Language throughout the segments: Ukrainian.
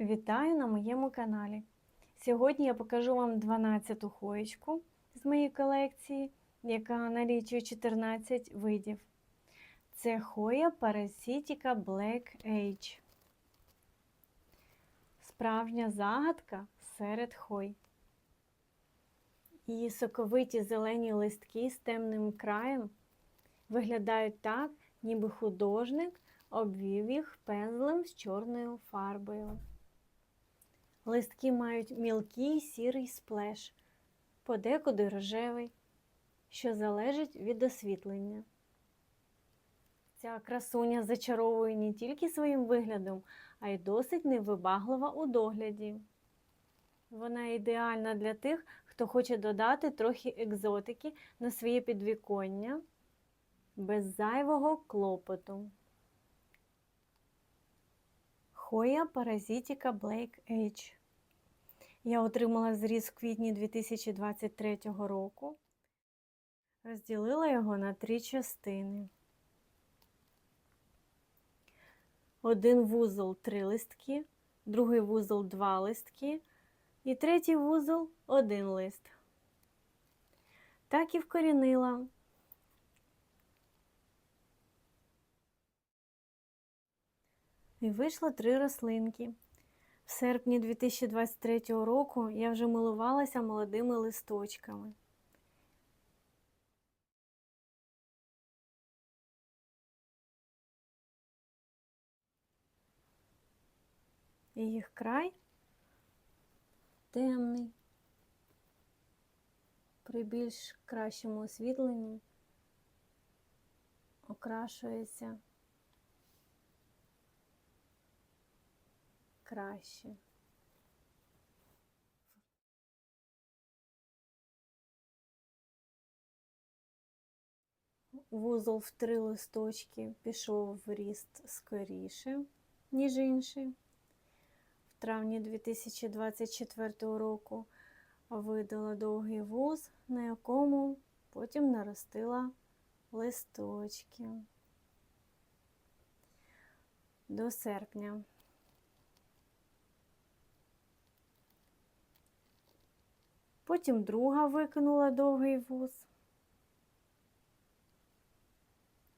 Вітаю на моєму каналі. Сьогодні я покажу вам 12-ту хоєчку з моєї колекції, яка налічує 14 видів. Це хоя Parasitica Black Age. Справжня загадка серед хой. Її соковиті зелені листки з темним краєм виглядають так, ніби художник обвів їх пензлем з чорною фарбою. Листки мають мілкий сірий сплеш, подекуди рожевий, що залежить від освітлення. Ця красуня зачаровує не тільки своїм виглядом, а й досить невибаглива у догляді. Вона ідеальна для тих, хто хоче додати трохи екзотики на своє підвіконня без зайвого клопоту. Хоя Паразитіка Blake Age. Я отримала зріз в квітні 2023 року. Розділила його на три частини. Один вузол три листки, другий вузол два листки і третій вузол один лист. Так і вкорінила. І вийшло три рослинки. В серпні 2023 року я вже милувалася молодими листочками. І їх край темний, при більш кращому освітленні окрашується краще. Вузол в три листочки пішов в ріст скоріше, ніж інший. В травні 2024 року видала довгий вуз, на якому потім наростила листочки до серпня. Потім друга викинула довгий вуз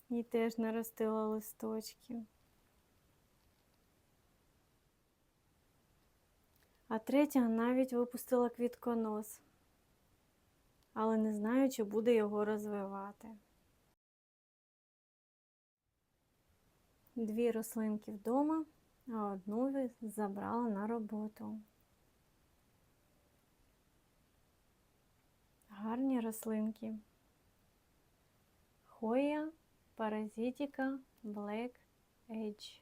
і теж наростила листочки. А третя навіть випустила квітконос, але не знаю, чи буде його розвивати. Дві рослинки вдома, а одну забрала на роботу. Гарні рослинки. Хоя Паразитіка Black Edge.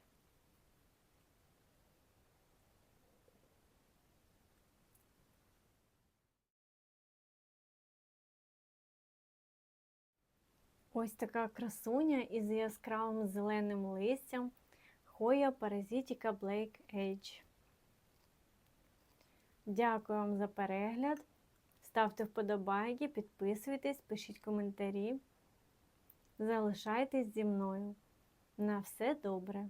Ось така красуня із яскравим зеленим листям Хоя Паразитіка Black Edge. Дякую вам за перегляд. Ставте вподобайки, підписуйтесь, пишіть коментарі. Залишайтесь зі мною. На все добре!